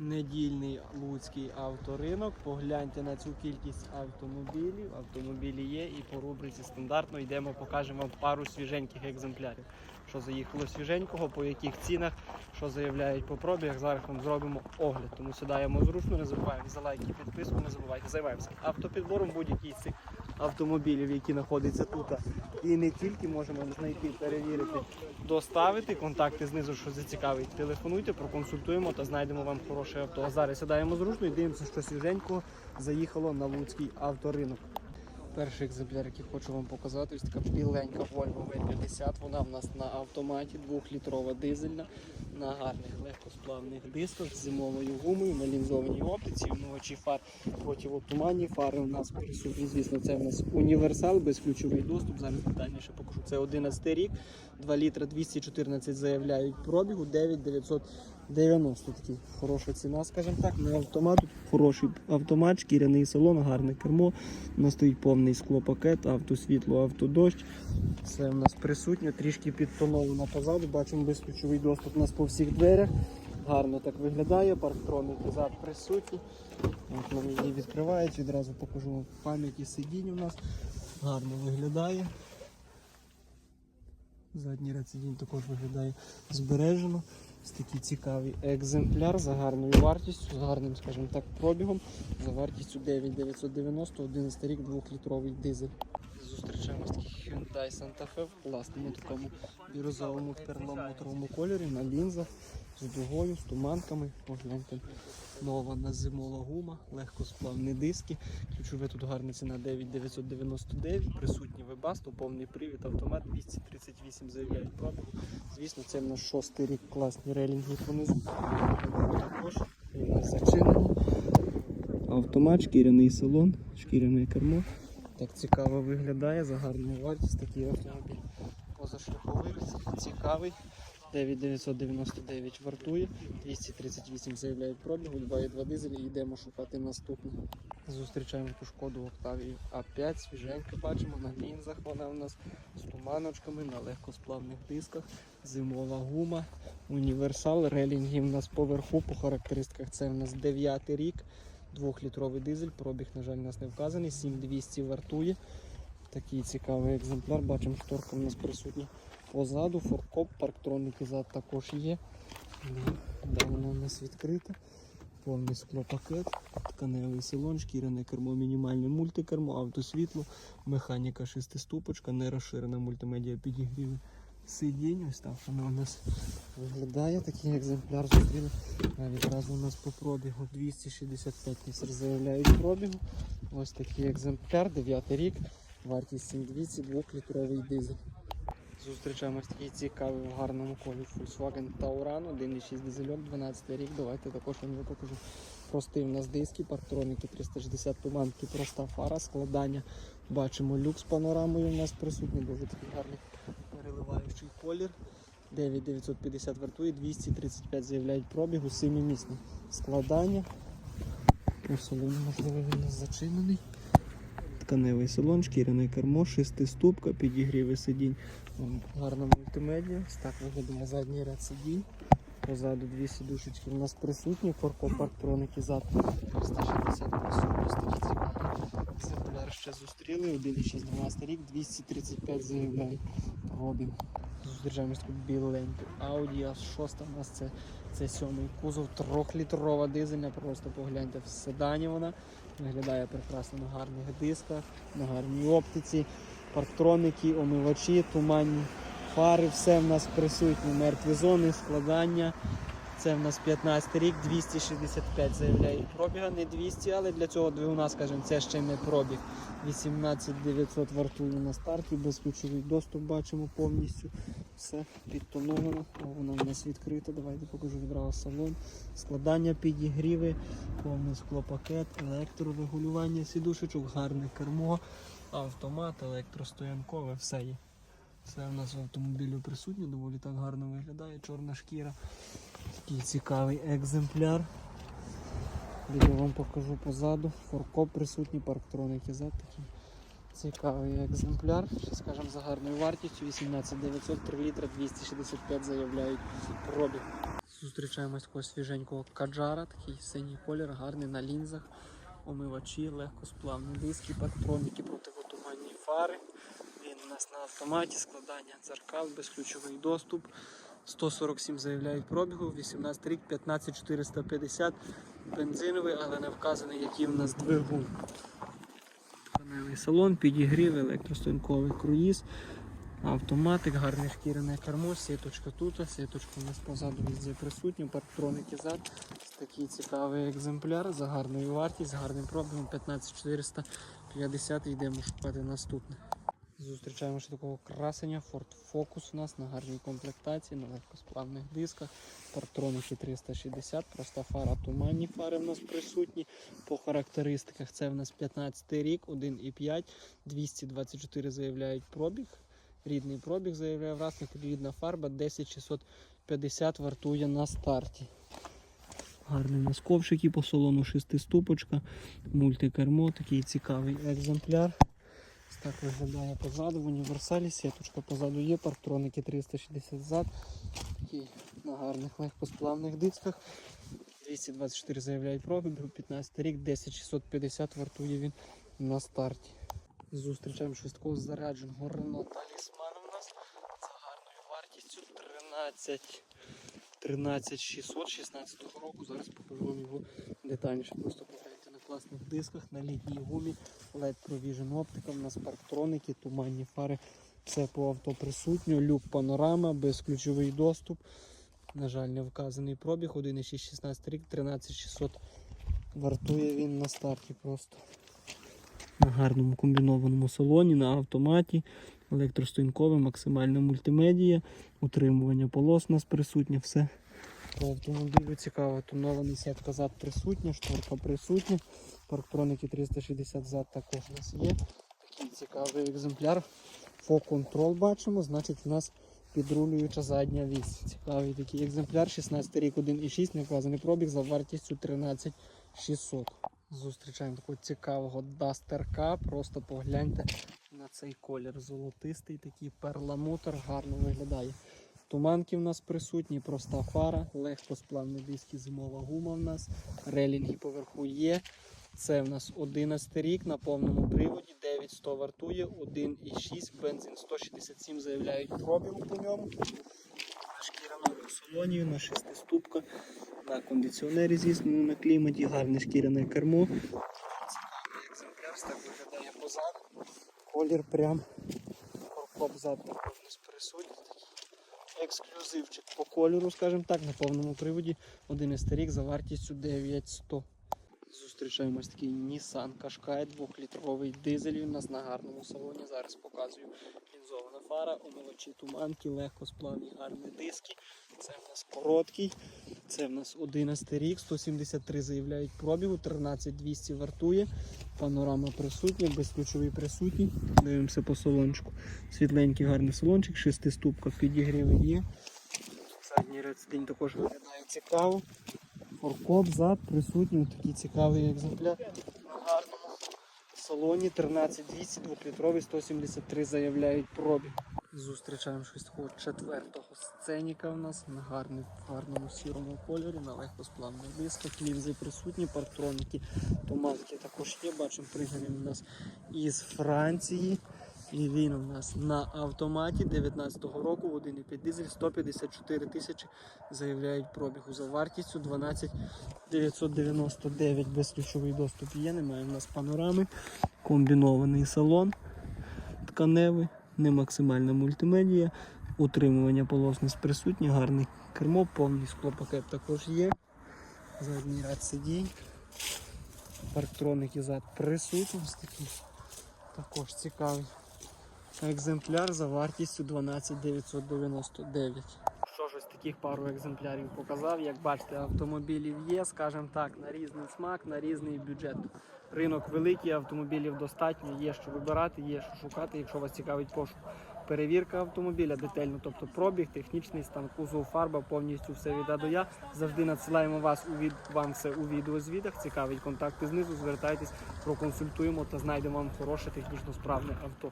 недільний луцький авторинок. Погляньте на цю кількість автомобілів. Автомобілі є і по рубриці стандартно йдемо, покажемо вам пару свіженьких екземплярів. Що заїхало свіженького, по яких цінах, що заявляють по пробігах. Зараз вам зробимо огляд. Тому сідаємо зручно, не забуваємо за лайки, підписку, не забувайте. Займаємося автопідбором будь-яких з цих автомобілів, які знаходяться тут. І не тільки можемо знайти, перевірити, доставити. Контакти знизу, що зацікавить. Телефонуйте, проконсультуємо та знайдемо вам хороше авто. Зараз сідаємо зручно і дивимося, що свіженького заїхало на Луцький авторинок. Перший екземпляр, який хочу вам показати, ось така біленька Volvo V50. Вона в нас на автоматі, двохлітрова дизельна, на гарних легкосплавних дисках з зимовою гумою, на лінзованій оптиці, вночі фар противотуманні. Фари у нас присутні. Звісно, це у нас універсал, безключовий доступ. Зараз детальніше покажу. Це 11 рік, 2 літра 214 заявляють пробігу, 9990. Такий хороша ціна, скажімо так. На автомат хороший автомат, шкіряний салон, гарне кермо. У нас стоїть повний склопакет, автосвітло, автодощ. Все в нас присутнє, трішки підтоновано позаду. Бачимо безключовий доступ у нас по всіх дверях. Гарно так виглядає, парктроник зад присутні. От вони її відкривають, відразу покажу вам пам'яті сидінь у нас. Гарно виглядає. Задній ряд сидінь також виглядає збережено. Ось такий цікавий екземпляр за гарною вартістю, з гарним, скажімо так, пробігом. За вартістю 9990, 11 рік, 2-літровий дизель. Зустрічаємо такий Hyundai Santa Fe в класному такому бірозовому перламутровому кольорі на лінзах з дугою, з туманками. Погляньте, нова на зимова гума, легкосплавні диски. Ключове тут гарна ціна 9999, присутній вебасто, повний привід, автомат 238 заявляють пробігу. Звісно, це в нас шостий рік класні релінги понизу. Також зачинений. Автомат, шкіряний салон, шкіряне кермо. Так цікаво виглядає за гарну вартість такий автомобіль. Позашляховий, цікавий. 9999 вартує, 238 заявляють пробігу, 2,2 дизель і йдемо шукати наступний. Зустрічаємо ту шкоду Octavia А5, свіженько бачимо, на лінзах вона у нас з туманочками, на легкосплавних дисках, зимова гума, універсал, релінги у нас поверху, по характеристиках це у нас 9 рік, 2-літровий дизель, пробіг, на жаль, у нас не вказаний, 7200 вартує. Такий цікавий екземпляр, бачимо, шторка у нас присутня позаду, форкоп, парктроники зад також є. Да, воно у нас відкрите. Повний склопакет, тканевий салон, шкіряне кермо, мінімальне мультикермо, автосвітло, механіка шестиступочка, не розширена мультимедіа підігріви сидінь. Ось так воно у нас виглядає. Такий екземпляр зустріли. Відразу у нас по пробігу 265 тисяч заявляють пробігу. Ось такий екземпляр, 9 рік, вартість 7200, 2-літровий дизель. Зустрічаємось такий цікавий в гарному колі Volkswagen Tauran, 1.6 дизельок, 12 рік. Давайте також вам покажу. Простий в нас диски, парктроніки 360 туманки, проста фара, складання. Бачимо люк з панорамою у нас присутній, дуже такий гарний переливаючий колір. 9950 вартує, 235 заявляють пробігу, 7 місний складання. По салону, можливо, він зачинений. Тканевий салон, шкіряне кермо, шестиступка, підігріви сидінь. Гарна мультимедіа. Так виглядає задній ряд сидінь. Позаду дві сідушечки у нас присутні, форко парктроники зад 360 присутні. Ось. Екземпляр ще зустріли, 1,6 12 рік, 235 заявляє пробіг. Зустрічаємось тут біленьку. Audi A6 у нас це, це сьомий кузов, трьохлітрова дизельна, просто погляньте в седані вона. Виглядає прекрасно на гарних дисках, на гарній оптиці, парктроники, омивачі, туманні фари, все в нас присутні, мертві зони, складання. Це в нас 15 рік, 265 заявляють пробіга, не 200, але для цього двигуна, скажімо, це ще не пробіг. 18900 вартує на старті, безключовий доступ бачимо повністю. Все підтоновано, воно в нас відкрите. Давайте покажу відразу салон. Складання підігріви, повний склопакет, електрорегулювання сідушечок, гарне кермо, автомат, електростоянкове, все є. Все в нас в автомобілі присутнє, доволі так гарно виглядає, чорна шкіра. Такий цікавий екземпляр. Відео вам покажу позаду. Форкоп присутній, парктроники зад такий цікавий екземпляр. Ще скажемо за гарною вартістю. 18900 3 літра 265 заявляють пробіг. Зустрічаємось такого свіженького каджара, такий синій колір, гарний на лінзах, омивачі, легкосплавні диски, патроніки, противотуманні фари. Нас на автоматі, складання дзеркал, безключовий доступ. 147 заявляють пробігу, 18 рік, 15450, бензиновий, але не вказаний, який в нас двигун. Тканевий салон, підігрів, електростойковий круїз, автоматик, гарне шкіряне кермо, сіточка тут, сіточка у нас позаду везде присутня, парктроники зад. Такий цікавий екземпляр за гарною вартістю, з гарним пробігом 15450 йдемо шукати наступне. Зустрічаємо ще такого красення Ford Focus у нас на гарній комплектації, на легкосплавних дисках. Парктроники 360, проста фара, туманні фари в нас присутні. По характеристиках це в нас 15 рік, 1,5, 224 заявляють пробіг. Рідний пробіг заявляє власник, рідна фарба 10650 вартує на старті. Гарний у ковшики по салону шестиступочка, мультикермо, такий цікавий екземпляр. Ось так виглядає позаду в універсалі, сіточка позаду є, парктроники 360 зад. Такий на гарних легкосплавних дисках. 224 заявляють пробіг, 15 рік, 10650 вартує він на старті. Зустрічаємо щось такого зарядженого Renault Talisman у нас за гарною вартістю 13 13600 16 року. Зараз покажу вам його детальніше. Просто на класних дисках, на літній гумі, LED Provision оптика, у нас туманні фари. Все по авто присутньо, люк панорама, безключовий доступ. На жаль, не вказаний пробіг, 1,6 16 рік, 13600 вартує він на старті просто. На гарному комбінованому салоні, на автоматі, електростойнкове, максимальна мультимедія, утримування полос у нас присутнє, все. По автомобілю цікаво, тонований сетка зад присутня, шторка присутня, парктроники 360 зад також у нас є. Такий цікавий екземпляр. Фо-контрол бачимо, значить у нас підрулююча задня вісь. Цікавий такий екземпляр, 16 рік, 1,6, не вказаний пробіг за вартістю 13600. Зустрічаємо такого цікавого дастерка. Просто погляньте на цей колір. Золотистий, такий перламутр, гарно виглядає. Туманки в нас присутні, проста фара, легкосплавні диски, зимова гума в нас, релінги поверху є. Це в нас 11 рік на повному приводі, 9100 вартує, 1,6, бензин 167 заявляють пробігу по ньому. Шкіряному салоні, на шестиступка, на кондиціонері, звісно, на кліматі, гарне шкіряне кермо. Цікавий екземпляр, так виглядає позаду. Колір прям коркоп зад також присутній. Ексклюзивчик по кольору, скажімо так, на повному приводі 11 рік за вартістю 9100. Зустрічаємось такий Nissan Qashqai, 2-літровий дизель. У нас на гарному салоні. Зараз показую лінзована фара, омивачі туманки, легкосплавні гарні диски. Це в нас короткий. Це в нас 11 рік, 173 заявляють пробігу, 13200 вартує. Панорама присутня, безключовий присутній. Дивимося по салончику. Світленький гарний салончик, шестиступка підігріви є. Задній ряд сидінь також виглядає цікаво. Форкоп зад присутній, такий цікавий екземпляр. На гарному салоні 13200, 2-літровий, 173 заявляють пробіг. Зустрічаємо щось такого четвертого сценіка у нас на гарний, в гарному сірому кольорі, на легкосплавних дисках, лінзи присутні, парктроніки, туманки також є. Бачимо, пригнаний у нас із Франції. І він у нас на автоматі 19-го року, 1,5 дизель, 154 тисячі заявляють пробігу за вартістю 12 999 безключовий доступ є, немає у нас панорами, комбінований салон тканевий, не максимальна мультимедія, утримування полос у нас присутні, гарний кермо, повний склопакет також є. Задній ряд сидінь. Парктроники зад присутні, такий також цікавий екземпляр за вартістю 12 999. Що ж ось таких пару екземплярів показав. Як бачите, автомобілів є, скажімо так, на різний смак, на різний бюджет. Ринок великий, автомобілів достатньо, є що вибирати, є що шукати, якщо вас цікавить пошук. Перевірка автомобіля детально, тобто пробіг, технічний стан, кузов, фарба, повністю все від А до Я. Завжди надсилаємо вас у від вам все у відеозвітах. Цікавить контакти знизу. Звертайтесь, проконсультуємо та знайдемо вам хороше технічно справне авто.